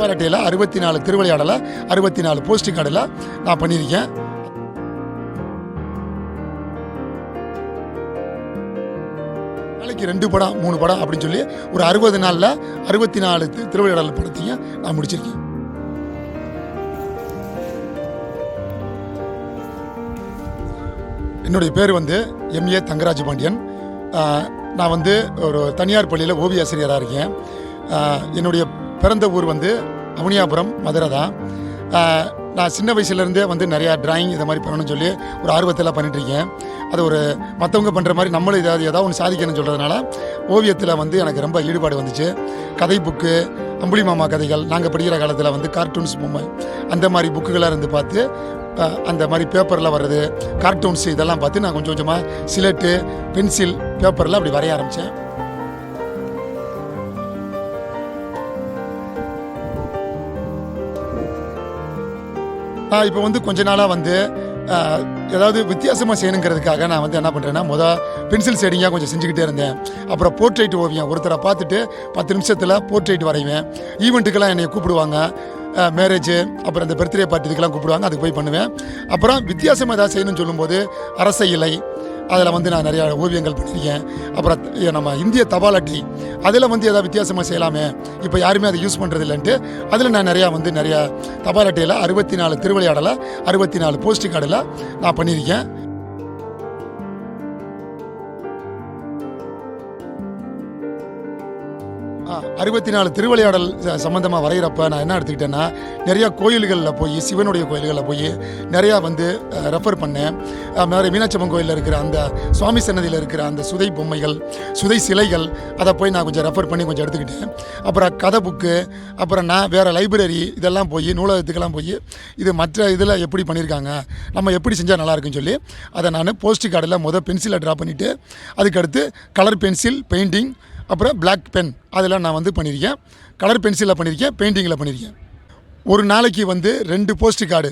தபால் அட்டையில் அறுபத்தி நாலு திருவிளையாடலை அறுபத்தி நாலு போஸ்ட் கார்டில் நான் பண்ணியிருக்கேன். நாளைக்கு ரெண்டு படம் மூணு படம் அப்படின்னு சொல்லி ஒரு அறுபது நாளில் அறுபத்தி நாலு தி- திருவிளையாடல் படத்தையும் நான் முடிச்சிருக்கேன். என்னுடைய பேர் வந்து எம்ஏ தங்கராஜ் பாண்டியன் நான் வந்து ஒரு தனியார் பள்ளியில் ஓவிய ஆசிரியராக இருக்கேன். என்னுடைய பிறந்த ஊர் வந்து அவனியாபுரம் மதுரை தான். நான் சின்ன வயசுலேருந்தே வந்து நிறையா டிராயிங் இதை மாதிரி பண்ணணும்னு சொல்லி ஒரு ஆர்வத்தெல்லாம் பண்ணிட்டு அது ஒரு மற்றவங்க பண்ணுற மாதிரி நம்மளும் ஏதாவது ஏதாவது ஒன்று சாதிக்கணும்னு சொல்கிறதுனால ஓவியத்தில் வந்து எனக்கு ரொம்ப ஈடுபாடு வந்துச்சு. கதை புக்கு அம்புலி மாமா கதைகள் நாங்கள் படிக்கிற காலத்தில் வந்து கார்ட்டூன்ஸ் பொம்மை அந்த மாதிரி புக்குகளாக இருந்து பார்த்து அந்த மாதிரி பேப்பரில் வர்றது கார்ட்டூன்ஸ் இதெல்லாம் பார்த்து நான் கொஞ்சம் கொஞ்சமாக சிலட்டு பென்சில் பேப்பரில் அப்படி வரைய ஆரம்பித்தேன் இப்போ வந்து கொஞ்ச நாளாக வந்து ஏதாவது வித்தியாசமாக செய்யணுங்கிறதுக்காக நான் வந்து என்ன பண்ணுறேன்னா மொதல் பென்சில் ஷேடிங்காக கொஞ்சம் செஞ்சுக்கிட்டே இருந்தேன். அப்புறம் போர்ட்ரேட் ஓவியம் ஒருத்தரை பார்த்துட்டு பத்து நிமிஷத்தில் போர்ட்ரேட் வரைவேன். ஈவெண்ட்டுக்கெல்லாம் என்னை கூப்பிடுவாங்க. மேரேஜு அப்புறம் இந்த பர்த்டே பார்ட்டிக்கெல்லாம் கூப்பிடுவாங்க. அதுக்கு போய் பண்ணுவேன். அப்புறம் வித்தியாசமாக ஏதாவது செய்யணும்னு சொல்லும்போது அரச இலை அதில் வந்து நான் நிறையா ஓவியங்கள் பண்ணியிருக்கேன். அப்புறம் நம்ம இந்திய தபால் அட்டி அதில் வந்து எதாவது வித்தியாசமாக செய்யலாமே இப்போ யாருமே அதை யூஸ் பண்ணுறது இல்லைன்ட்டு அதில் நான் நிறையா வந்து நிறையா தபால் அட்டையில் அறுபத்தி நாலு திருவிளையாடலை அறுபத்தி நாலு போஸ்ட் கார்டில் நான் பண்ணியிருக்கேன். அறுபத்தி நாலு திருவிளையாடல் சம்மந்தமாக வரைகிறப்ப நான் என்ன எடுத்துக்கிட்டேன்னா நிறையா கோயில்களில் போய் சிவனுடைய கோயில்களில் போய் நிறையா வந்து ரெஃபர் பண்ணேன். அஹ், மாதிரி மீனாட்சி அம்மன் கோயிலில் இருக்கிற அந்த சுவாமி சன்னதியில் இருக்கிற அந்த சுதை பொம்மைகள் சுதை சிலைகள் அதை போய் நான் கொஞ்சம் ரெஃபர் பண்ணி கொஞ்சம் எடுத்துக்கிட்டேன். அப்புறம் கதை புக்கு அப்புறம் நான் வேறு லைப்ரரி இதெல்லாம் போய் நூலகத்துக்கெல்லாம் போய் இது மற்ற இதில் எப்படி பண்ணியிருக்காங்க நம்ம எப்படி செஞ்சால் நல்லாயிருக்குன்னு சொல்லி அதை நான் போஸ்ட் கார்டில் மொதல் பென்சிலை ட்ரா பண்ணிவிட்டு அதுக்கடுத்து கலர் பென்சில் பெயிண்டிங் அப்புறம் பிளாக் பென் அதெல்லாம் நான் வந்து பண்ணியிருக்கேன் கலர் பென்சிலில் பண்ணியிருக்கேன் பெயிண்டிங்கில் பண்ணியிருக்கேன் ஒரு நாளைக்கு வந்து ரெண்டு போஸ்ட் கார்டு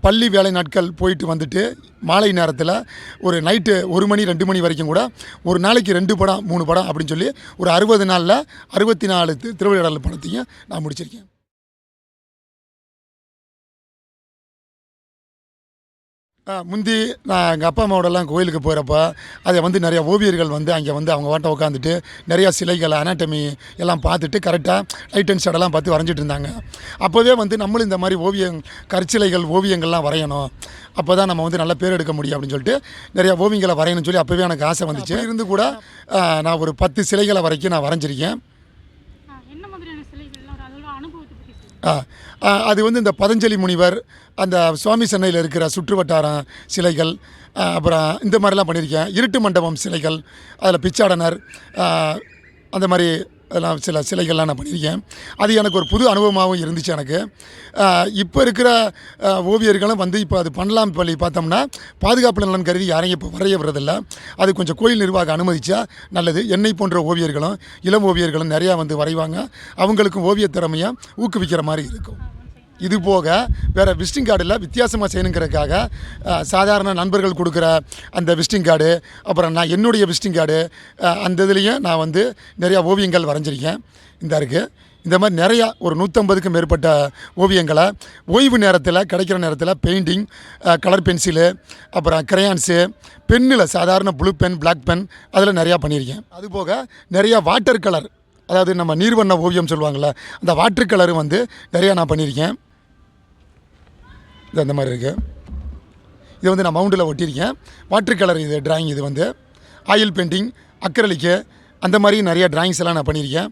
பள்ளி வேலை நாட்கள் போயிட்டு வந்துட்டு மாலை நேரத்தில் ஒரு நைட்டு ஒரு மணி ரெண்டு மணி வரைக்கும் கூட ஒரு நாளைக்கு ரெண்டு படம் மூணு படம் அப்படின்னு சொல்லி ஒரு அறுபது நாளில் அறுபத்தி நாலு திருவிழா படத்தையும் நான் முடிச்சிருக்கேன். முந்தி நான் எங்கள் அப்பா அம்மாவோடலாம் கோயிலுக்கு போகிறப்ப அதை வந்து நிறைய ஓவியர்கள் வந்து அங்கே வந்து அவங்க வாட்ட உட்காந்துட்டு நிறையா சிலைகள் அனாட்டமி எல்லாம் பார்த்துட்டு கரெக்டாக லைட் அண்ட் ஷேடெல்லாம் பார்த்து வரைஞ்சிட்டு இருந்தாங்க. அப்போவே வந்து நம்மளும் இந்த மாதிரி ஓவியம் கற்சிலைகள் ஓவியங்கள்லாம் வரையணும். அப்போ தான் நம்ம வந்து நல்ல பேர் எடுக்க முடியும் அப்படின்னு சொல்லிட்டு நிறைய ஓவியங்களை வரையணும்னு சொல்லி அப்போவே எனக்கு ஆசை வந்துச்சு. இருந்து கூட நான் ஒரு பத்து சிலைகளை வரைக்கும் நான் வரைஞ்சிருக்கேன். அது வந்து இந்த பதஞ்சலி முனிவர் அந்த சுவாமி சென்னையில் இருக்கிற சுற்று வட்டாரம் சிலைகள் அப்புறம் இந்த மாதிரிலாம் பண்ணியிருக்கேன். இருட்டு மண்டபம் சிலைகள் அதில் பிச்சாடனர் அந்த மாதிரி அதெல்லாம் சில சிலைகள்லாம் நான் பண்ணியிருக்கேன். அது எனக்கு ஒரு புது அனுபவமாகவும் இருந்துச்சு எனக்கு. இப்போ இருக்கிற ஓவியர்களும் வந்து இப்போ அது பண்ணலாம் பள்ளி பார்த்தோம்னா பாதுகாப்பு நலன் கருதி யாரையும் இப்போ வரைய விடுறதில்ல. அது கொஞ்சம் கோயில் நிர்வாகம் அனுமதிச்சா நல்லது. என்னை போன்ற ஓவியர்களும் இளம் ஓவியர்களும் நிறையா வந்து வரைவாங்க. அவங்களுக்கும் ஓவிய திறமையை ஊக்குவிக்கிற மாதிரி இருக்கும். இது போக வேறு விசிட்டிங் கார்டில் வித்தியாசமாக செய்யணுங்கிறதுக்காக சாதாரண நண்பர்கள் கொடுக்குற அந்த விசிட்டிங் கார்டு அப்புறம் நான் என்னுடைய விசிட்டிங் கார்டு அந்த இதுலேயும் நான் வந்து நிறையா ஓவியங்கள் வரைஞ்சிருக்கேன். இந்த இருக்குது இந்த மாதிரி நிறையா ஒரு நூற்றம்பதுக்கும் மேற்பட்ட ஓவியங்களை ஓய்வு நேரத்தில் கிடைக்கிற நேரத்தில் பெயிண்டிங் கலர் பென்சிலு அப்புறம் கிரையான்ஸு பென்னில் சாதாரண ப்ளூ பென் பிளாக் பென் அதில் நிறையா பண்ணியிருக்கேன். அதுபோக நிறையா வாட்டர் கலர் அதாவது நம்ம நீர்வண்ண ஓவியம் சொல்லுவாங்கள்ல அந்த வாட்டர் கலரும் வந்து நிறையா நான் பண்ணியிருக்கேன். இது அந்த மாதிரி இருக்குது இது வந்து நான் மவுண்டில் ஒட்டியிருக்கேன். வாட்டர் கலர் இது டிராயிங் இது வந்து. ஆயில் பெயிண்டிங் அக்ரலிக்கு அந்த மாதிரி நிறைய டிராயிங்ஸ் எல்லாம் நான் பண்ணியிருக்கேன்.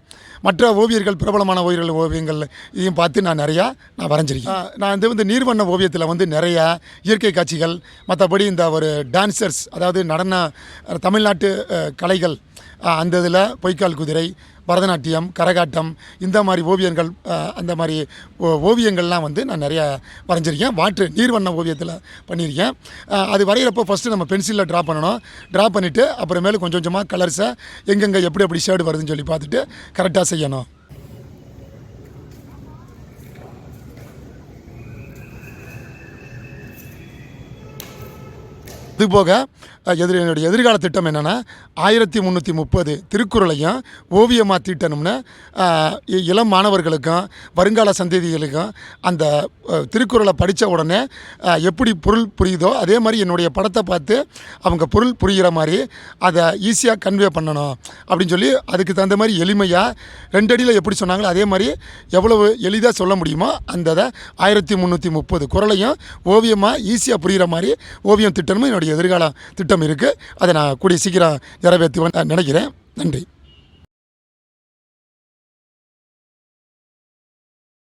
மற்ற ஓவியர்கள் பிரபலமான ஓவியர்கள் ஓவியங்கள் இதையும் பார்த்து நான் நிறையா நான் வரைஞ்சிருக்கேன். நான் வந்து வந்து நீர்வண்ண ஓவியத்தில் வந்து நிறையா இயற்கை காட்சிகள் மற்றபடி இந்த ஒரு டான்சர்ஸ் அதாவது நடன தமிழ்நாட்டு கலைகள் அந்த இதில் பொய்க்கால் குதிரை பரதநாட்டியம் கரகாட்டம் இந்த மாதிரி ஓவியங்கள் அந்த மாதிரி ஓ- ஓவியங்கள்லாம் வந்து நான் நிறையா வரைஞ்சிருக்கேன். வாட்ரு நீர்வண்ண ஓவியத்தில் பண்ணியிருக்கேன் அது வரைகிறப்போ ஃபஸ்ட்டு நம்ம பென்சிலில் ட்ரா பண்ணணும். ட்ரா பண்ணிவிட்டு அப்புறமேலு கொஞ்சம் கொஞ்சமாக கலர்ஸை எங்கெங்கே எப்படி எப்படி ஷேடு வருதுன்னு சொல்லி பார்த்துட்டு கரெக்டாக செய்யணும். அதுபோக போக எதிர் என்னுடைய எதிர்கால திட்டம் என்னென்னா ஆயிரத்தி முந்நூற்றி முப்பது திருக்குறளையும் ஓவியமாக தீட்டணும்னு இளம் மாணவர்களுக்கும் வருங்கால சந்ததிகளுக்கும் அந்த திருக்குறளை படித்த உடனே எப்படி பொருள் புரியுதோ அதே மாதிரி என்னுடைய படத்தை பார்த்து அவங்க பொருள் புரிகிற மாதிரி அதை ஈஸியாக கன்வே பண்ணணும் அப்படின்னு சொல்லி அதுக்கு தகுந்த மாதிரி எளிமையாக ரெண்டடியில் எப்படி சொன்னாங்களோ அதே மாதிரி எவ்வளவு எளிதாக சொல்ல முடியுமோ அந்த ஆயிரத்தி முந்நூற்றி முப்பது குரலையும் ஓவியமாக ஈஸியாக புரிகிற மாதிரி ஓவியம் திட்டமும் என்னுடைய எதிர்கால திட்டம் இருக்குது அதை நான் கூடிய சீக்கிரம் நிறைவேற்றுவேன் நினைக்கிறேன். நன்றி.